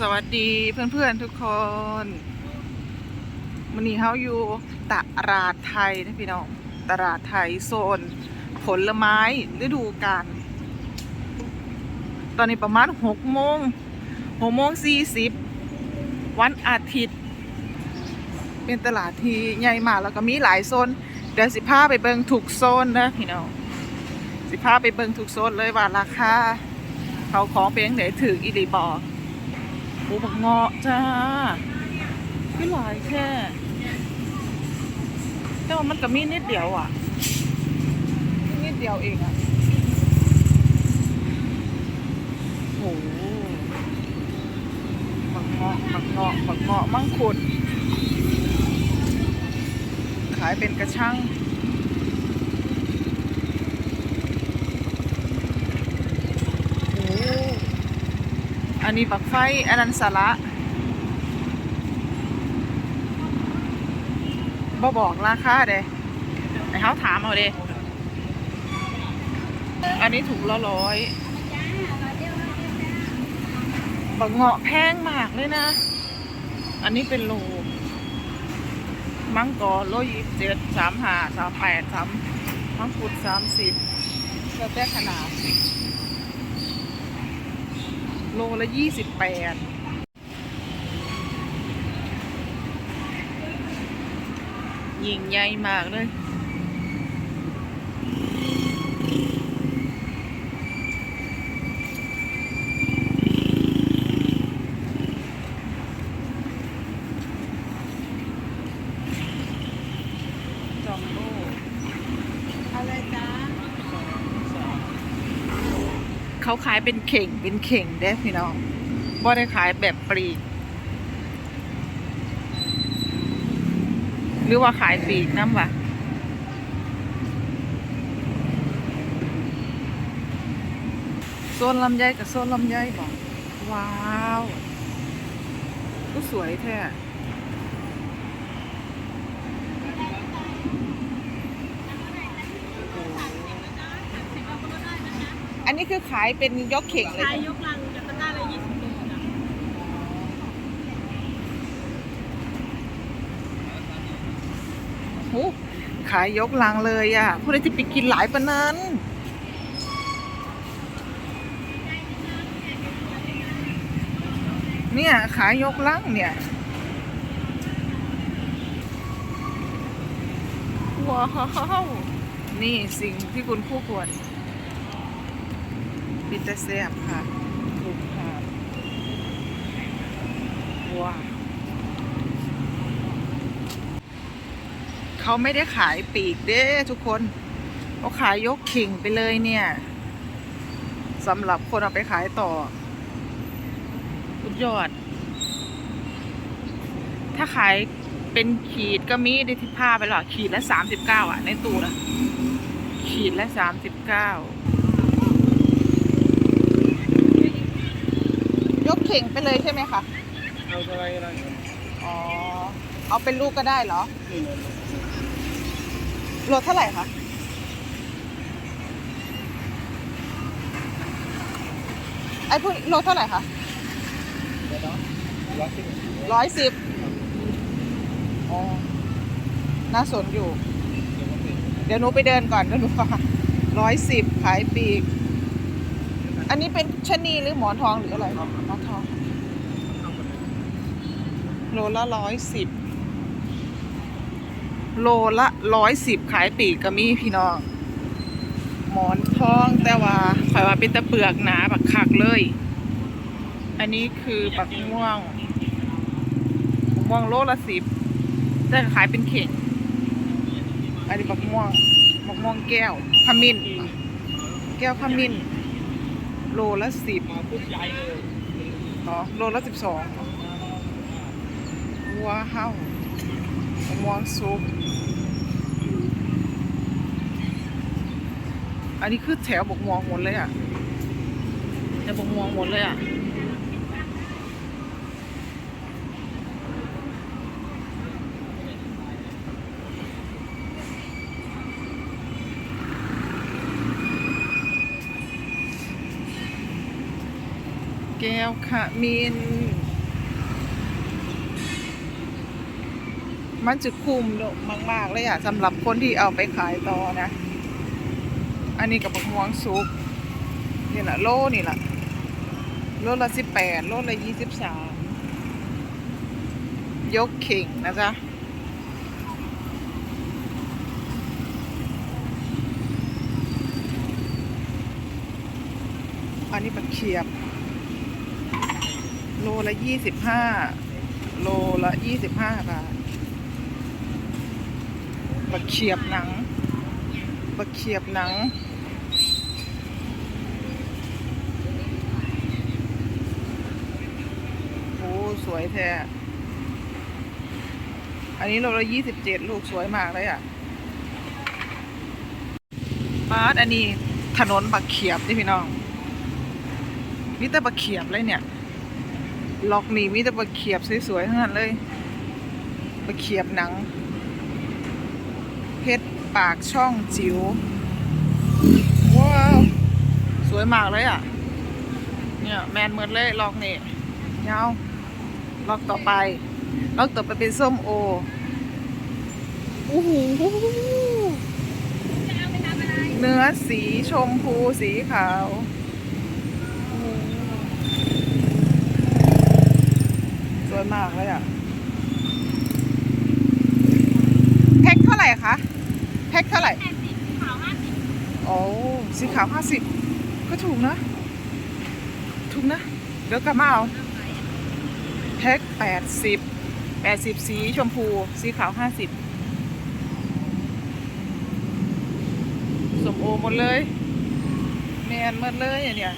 สวัสดีเพื่อนๆทุกคนวันนี้เขาอยู่ตลาดไทยนะพี่น้องตลาดไทยโซน ผลไม้ฤดูกาลตอนนี้ประมาณหกโมงหกโมงสี่สิบวันอาทิตย์ เป็นตลาดที่ใหญ่มากแล้วก็มีหลายโซน เดี๋ยวสิพาไปเบิงถูกโซนนะพี่น้องสิพาไปเบิงถูกโซนเลยว่าราคาเขาของเป็นยังไงถืออีหลีบอก โอ้บักเงาะจ้าขึ้นหลายแค่ แต่ว่ามันก็มีนิดเดียวอะ นิดเดียวเองอะโหบักเงาะบักเงาะบักเงาะมังคุด ขายเป็นกระชังโอ้ อันนี้บักไฟ อันนั้นสาระบ่บอกราคาเด้ไอ้เขาถามเอาเด้อันนี้ถุงละร้อยบักเงาะแพงมากเลยนะ อันนี้เป็นโล มังกรโลยี่สิบเจ็ดสามห้าสามแปดสามมังคุดสามสิบแล้วแต่ขนาด โลละยี่สิบแปดยิ่งใหญ่มากเลย จอมโล อะไรจ้า เขาขายเป็นเข่งเป็นเข่งเด้พี่น้องบ่ได้ขายแบบปลีก หรือว่าขายปลีกน้ำวะโซนลำไยกับโซนลำไยบอกว้าว ก็สวยแท้โอ้อั นนี้คือขายเป็นยกเข่งเลยขายใช่ไหมยกลังจากตะกร้าละยี่สิบเองจ้ะโอ้ขายยกลังเลยอะผู้ใดจะไปกินหลายปานนั้นเนี่ยขายยกลังเนี่ยว้าวนี่สิ่งที่คุณคู่ควร ปิตาเซียบค่ะ ถูกค่ะว้าวเขาไม่ได้ขายปีกเด้ทุกคนเขาขายยกขิงไปเลยเนี่ยสำหรับคนเอาไปขายต่อสุดยอด ถ้าขายเป็นขีดก็มีได้ที่ผ้าไปหรอขีดละสามสิบเก้าอะ ในตู้นะขีดละสามสิบเก้ายกเข่งไปเลยใช่ไหมคะเอาเท่าไรก็ได้ครับอ๋อเอาเป็นลูกก็ได้เหรอนี่เลยโลเท่าไหร่คะไอ้พวกโลเท่าไหร่คะเดี๋ยวนะร้อยสิบร้อยสิบอ๋อน่าสนอยู่ เดี๋ยวผมติดเดี๋ยวหนูไปเดินก่อนเดี๋ยวหนูฟังร้อยสิบขายปีก อันนี้เป็นชะนีหรือหมอนทองหรืออะไรหมอนทองโลละร้อยสิบโลละร้อยสิบขายปีกก็มีพี่น้อง หมอนทองแต่ว่าข่อยว่าเป็นตะเปลือกหนาบักคักเลย อันนี้คือบักม่วงม่วงโลละสิบแต่ขายเป็นเข่ง อันนี้บักม่วงบักม่วงแก้วขมิ้น แก้วขมิ้น โลละสิบหญ่เลยอ๋อโลละสิบสองว้าวมะม่วงซุปอันนี้คือแถวบกมองหมดเลยอะแถวบกมองหมดเลยอะ แก้วขมีนมันจะคุ้มมาก ๆ เลยอะสำหรับคนที่เอาไปขายต่อนะ อันนี้กับมะม่วงสุกนี่แหละโลนี่แหละโลละสิบแปดโลละยี่สิบสามยกเข่งนะจ๊ะอันนี้เป็นเขียบ โลละยี่สิบห้าโลละยี่สิบห้าบาทบักเขียบหนังบักเขียบหนังโอ้สวยแท้อันนี้โลละยี่สิบเจ็ดลูกสวยมากเลยอะบาสอันนี้ถนนบักเขียบนี่พี่น้องมีแต่บักเขียบเลยเนี่ย ล็อกนี่มีแต่บักเขียบสวยๆทั้งนั้นเลยบักเขียบหนัง เพชรปากช่องจิ๋วว้าวสวยมากเลยอะ เนี่ยแมนเหมือนเลยล็อกนี่ยาวล็อกต่อไป ล็อกต่อไปเป็นส้มโอโอ้โหเนื้อสีชมพูสีขาวโอ้โห สวยมากเลยอะแพ็คเท่าไหร่คะแพ็คเท่าไหร่แปดสิบขาวห้าสิบโอ้สีขาวห้าสิบก็ถูกนะ ถูกนะ เดี๋ยวกลับมาเอาแพ็คแปดสิบแปดสิบสีชมพู สีขาวห้าสิบสมโอหมดเลย แมนหมดเลยอันเนี่ย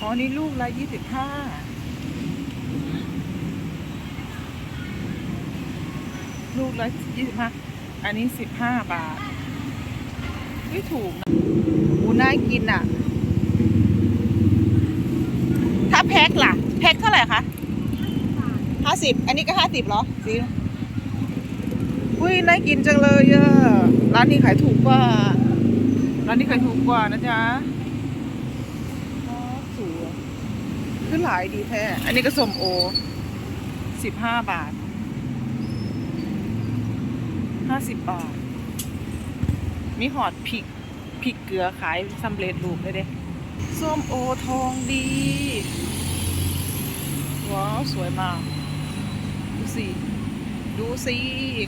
อ๋อนี่ลูกละยี่สิบห้า ลูกละยี่สิบห้าอันนี้สิบห้าบาทไม่ถูกนะอูน่ากินอะ ถ้าแพ็คล่ะ แพ็คเท่าไหร่คะห้าสิบอันนี้ก็ห้าสิบเหรอสีอุ้ยน่ากินจังเลยอะร้านนี้ขายถูกกว่า ร้านนี้ขายถูกกว่านะจ๊ะอ๋อสวยคือหลายดีแท้ อันนี้ก็สมโอสิบห้าบาท ห้าสิบบาท มีหอดพริกพริกเกลือขายสำเร็จรูปเลยเด้ส้มโอทองดี ว้าว สวยมาก ดูสิ ดูสิ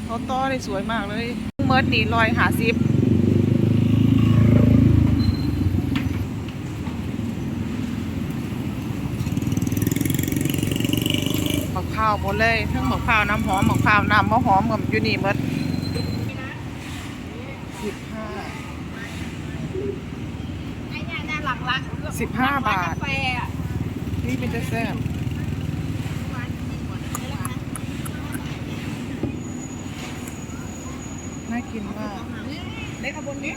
เขาต้อได้สวยมากเลยเมิร์ดนี่ลอยหาซิบหมกข้าวหมดเลย ทั้งหมกข้าวน้ำหอมหมกข้าวน้ำมะหอมกับยูนี่เมิร์ดสิบห้า ไอ้เนี่ยเนี่ย หลังร้านสิบห้าบาท กาแฟอะนี่เป็นจะแซ่บน่ากินมาก เล็กขบวนนี้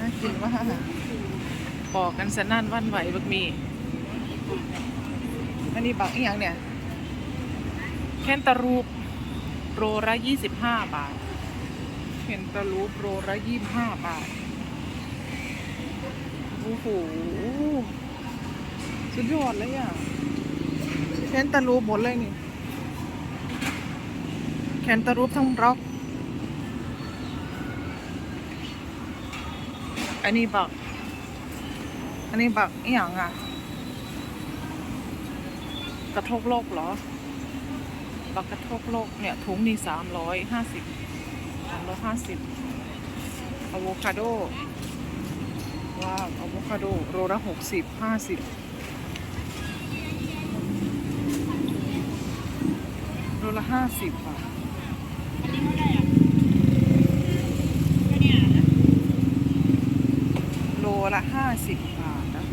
น่ากินมากบอกกันสนั่นวันไหวบักมี อันนี้บักอีหยังเนี่ย แคนตาลูปโรละยี่สิบห้าบาท แคนตาลูปโรละยี่สิบห้าบาท โอ้โห สุดยอดเลยอะแคนตาลูปหมดเลยนี่ แคนตาลูปทั้งร็อก อันนี้บัก อันนี้บักอหย่างอะ กระทบโลกเหรอ บักกระทบโลกเนี่ยถุงนี่สามร้อยห้าสิบ ร้อยห้าสิบอะโวคาโด ว้าวอะโวคาโดโรละหกสิบห้าสิบโลละห้าสิบอะอันนี้เท่าไหร่อะก็เนี่ยนะโลละห้าสิบบาทนะ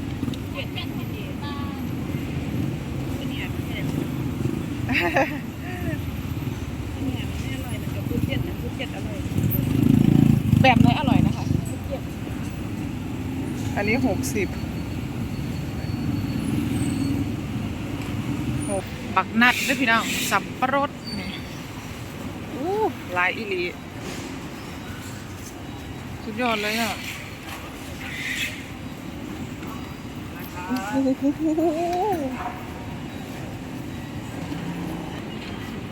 เอันนี้หกสิบหกบักนัดด้วยพี่น้อง สับปะรดนี่อู้ลายอีหลีสุดยอดเลยอะโอ้โห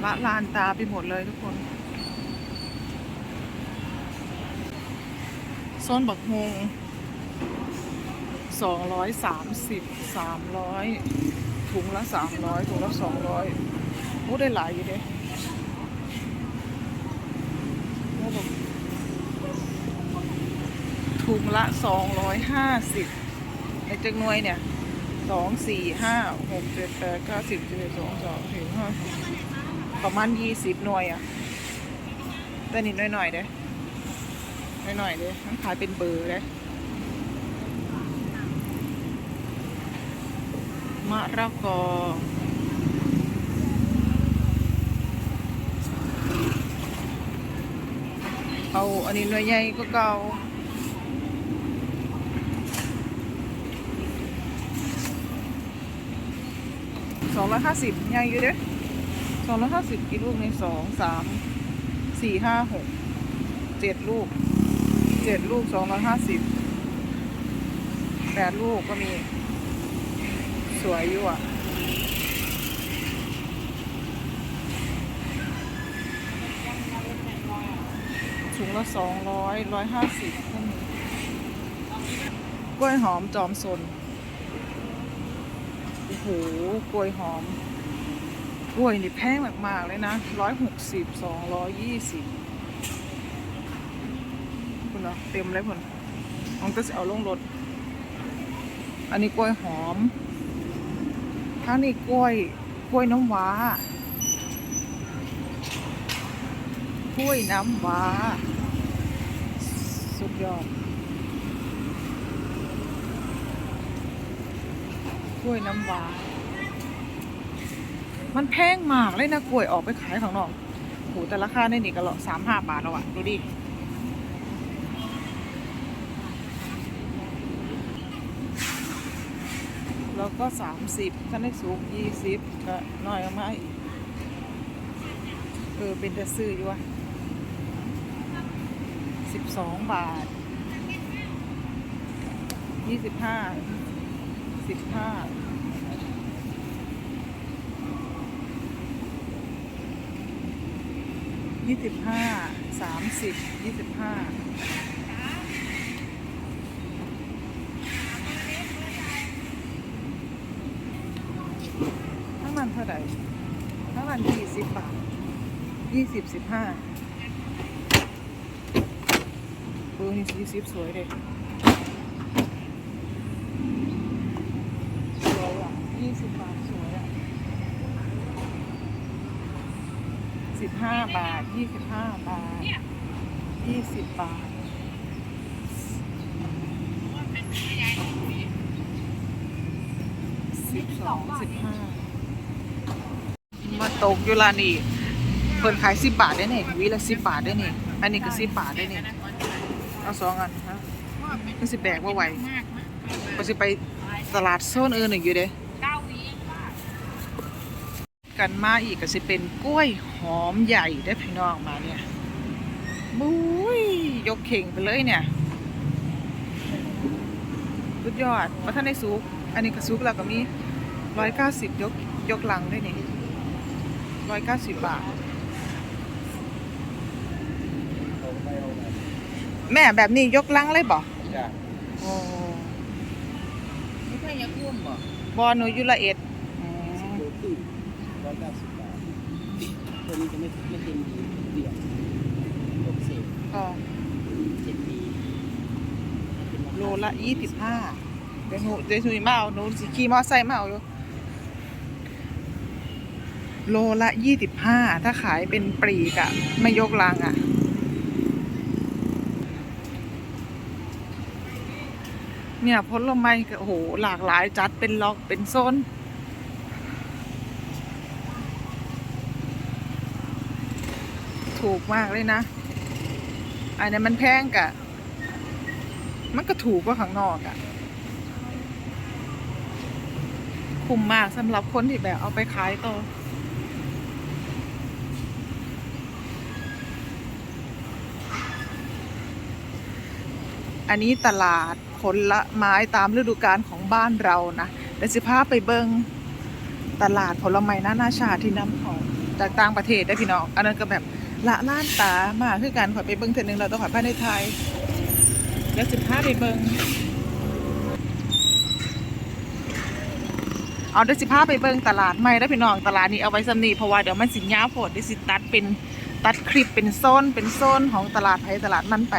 ละลานตาไปหมดเลยทุกคนส้นบักฮง สองร้อยสามสิบสามร้อยถุงละสามร้อยถุงละสองร้อยโอ้ได้หลายอยู่เด้โอ้บอกถุงละสองร้อยห้าสิบในจักหน่วยเนี่ยสองสี่ห้าหกเจ็ดแปดเก้าสิบสิบเอ็ดสองสองถึงห้าประมาณยี่สิบหน่วยอะแต่นิดหน่อยๆเด้หน่อยๆเด้มันขายเป็นเบอร์เด้ มะระกอ เอาอันนี้หน่วยใหญ่ก็เก่าสองร้อยห้าสิบใหญ่อยู่เด้สองร้อยห้าสิบกี่ลูกในสองสามสี่ห้าหกเจ็ดลูกเจ็ดลูกสองร้อยห้าสิบแปดลูกก็มี สวยอยู่อะถุงละสองร้อยร้อยห้าสิบก็มีกล้วยหอมจอมสนโอ้โหกล้วยหอม กล้วยนี่แพงมากๆเลยนะร้อยหกสิบสองร้อยยี่สิบคุณเนาะเต็มเลยคุณน้องก็จะเอาลงรถอันนี้กล้วยหอม ถ้านี่กล้วย กล้วยน้ำว้ากล้วยน้ำว้า สุดยอด กล้วยน้ำว้า มันแพงมากเลยนะกล้วยออกไปขายข้างนอกโหแต่ราคาในนี่ก็ละสามห้าบาทแล้วอะดูดิ แล้วก็สามสิบถ้าได้สูงยี่สิบก็น้อยออกมาอีกเออเป็นจะซื้ออยู่วะสิบสองบาทยี่สิบห้าสิบห้ายี่สิบห้าสามสิบยี่สิบห้าทั้งนั้นเท่าไหร่ทั้งนั้นยี่สิบบาท ยี่สิบสิบห้าเออนี่ยี่สิบสวยเลยสวยอะยี่สิบบาทสวยอะสิบห้าบาทยี่สิบห้าบาทยี่สิบบาทสิบสองสิบห้ามาตกอยู่ร้านนี้ เปิดขายสิบบาทได้เนี่ยวิละสิบบาทได้เนี่ยอันนี้ก็สิบบาทได้เนี่ยเอาสองอันฮะมันสิแบกว่าไหวก็สิไปตลาดโซนอื่นอีกอยู่เด้กันมาอีกก็สิเป็นกล้วยหอมใหญ่ได้พี่น้องมาเนี่ยบุ้ยยกเข่งไปเลยเนี่ยสุดยอดมาท่านในซุปอันนี้ก็ซุปแล้วก็มีร้อยเก้าสิบยกยกลังได้นี่ร้อยเก้าสิบบาท เอาไปเอาไป แม่แบบนี้ยกลังเลยบ่จ้ะโอ้ไม่ใช่ยักษ์ร่วมบ่บอหนูอยุละเอ็ดอืมโลครึ่งร้อยเก้าสิบบาทตัวนี้จะไม่ไม่เต็มดีเดี่ยวหกสิบก็เจ็ดปีโลละยี่สิบห้าเดี๋ยวหนูเดี๋ยวหนูมาเอาหนูสิขี่มอไซค์มาเอาอยู่โลละยี่สิบห้าถ้าขายเป็นปลีกอะไม่ยกลังอะ เนี่ยผลไม้โอ้โหหลากหลายจัดเป็นล็อกเป็นโซนถูกมากเลยนะอันนี้มันแพงกะ มันก็ถูกกว่าข้างนอกอะคุ้มมากสำหรับคนที่แบบเอาไปขายต่ออันนี้ตลาด ผลไม้ตามฤดูกาลของบ้านเรานะเดี๋ยวสิพาไปเบิงตลาดผลไม้นานาชาติที่น้ำเขาจากต่างประเทศได้พี่น้อง อันนั้นก็แบบละล้านตามากคือการขอไปเบิงเทื่อนึงเราต้องขอยพาในไทยเดี๋ยวสิพาไปเบิงเอาเดี๋ยวสิพาไปเบิงตลาดใหม่ได้พี่น้องตลาดนี้เอาไว้สำนีเพราะว่าเดี๋ยวมันสิยาโพดเดี๋ยวสิตัดเป็นตัดคลิปเป็นโซนเป็นโซนของตลาดไทยตลาดมันไป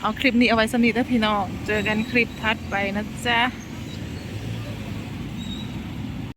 เอาคลิปนี้เอาไว้สำนีได้อพี่น้อง เจอกันคลิปทัดไปนะจ๊ะ